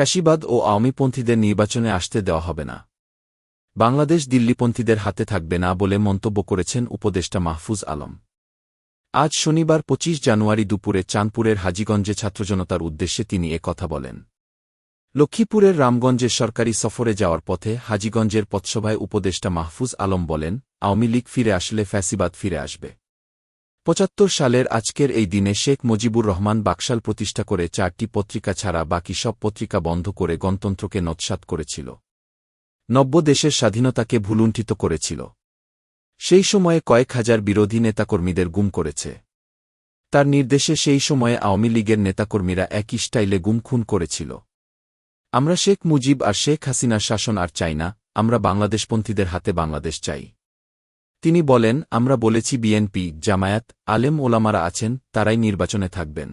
ফ্যাসিবাদ ও আওয়ামীপন্থীদের নির্বাচনে আসতে দেওয়া হবে না। বাংলাদেশ দিল্লিপন্থীদের হাতে থাকবে না বলে মন্তব্য করেছেন উপদেষ্টা মাহফুজ আলম। আজ শনিবার ২৫ জানুয়ারি দুপুরে চাঁদপুরের হাজীগঞ্জে ছাত্রজনতার উদ্দেশ্যে তিনি এ কথা বলেন। লক্ষ্মীপুরের রামগঞ্জের সরকারি সফরে যাওয়ার পথে হাজীগঞ্জের পথসভায় উপদেষ্টা মাহফুজ আলম বলেন, আওয়ামী লীগ ফিরে আসলে ফ্যাসিবাদ ফিরে আসবে। পঁচাত্তর সালের আজকের এই দিনে শেখ মুজিবুর রহমান বাকশাল প্রতিষ্ঠা করে চারটি পত্রিকা ছাড়া বাকি সব পত্রিকা বন্ধ করে গণতন্ত্রকে নৎসাত করেছিল। নব্য দেশের স্বাধীনতাকে ভুলুণ্ঠিত করেছিল। সেই সময়ে কয়েক হাজার বিরোধী নেতাকর্মীদের গুম করেছে। তার নির্দেশে সেই সময়ে আওয়ামী লীগের নেতাকর্মীরা একই স্টাইলে গুম খুন করেছিল। আমরা শেখ মুজিব আর শেখ হাসিনার শাসন আর চাই না, আমরা বাংলাদেশপন্থীদের হাতে বাংলাদেশ চাই। তিনি বলেন, আমরা বলেছি বিএনপি জামায়াত, আলেম ওলামারা আছেন, তারাই নির্বাচনে থাকবেন।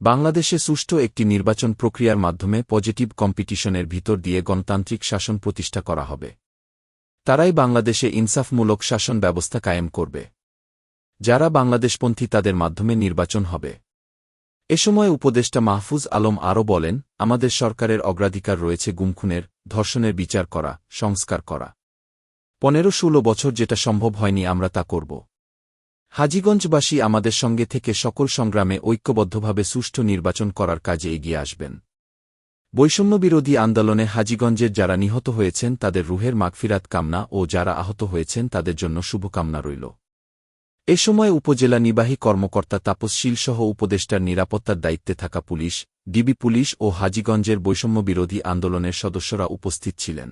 বাংলাদেশে সুষ্ঠু একটি নির্বাচন প্রক্রিয়ার মাধ্যমে পজিটিভ কম্পিটিশনের ভিতর দিয়ে গণতান্ত্রিক শাসন প্রতিষ্ঠা করা হবে। তারাই বাংলাদেশে ইনসাফমূলক শাসন ব্যবস্থা কায়েম করবে। যারা বাংলাদেশপন্থী তাদের মাধ্যমে নির্বাচন হবে। এ সময় উপদেষ্টা মাহফুজ আলম আরও বলেন, আমাদের সরকারের অগ্রাধিকার রয়েছে গুমখুনের, ধর্ষণের বিচার করা, সংস্কার করা। পনেরো ষোলো বছর যেটা সম্ভব হয়নি আমরা তা করব। হাজীগঞ্জবাসী আমাদের সঙ্গে থেকে সকল সংগ্রামে ঐক্যবদ্ধভাবে সুষ্ঠু নির্বাচন করার কাজে এগিয়ে আসবেন। বৈষম্যবিরোধী আন্দোলনে হাজীগঞ্জের যারা নিহত হয়েছেন তাদের রুহের মাগফিরাত কামনা ও যারা আহত হয়েছেন তাদের জন্য শুভকামনা রইল। এ সময় উপজেলা নির্বাহী কর্মকর্তা তাপসশীল সহ উপদেষ্টার নিরাপত্তার দায়িত্বে থাকা পুলিশ, ডিবি পুলিশ ও হাজীগঞ্জের বৈষম্যবিরোধী আন্দোলনের সদস্যরা উপস্থিত ছিলেন।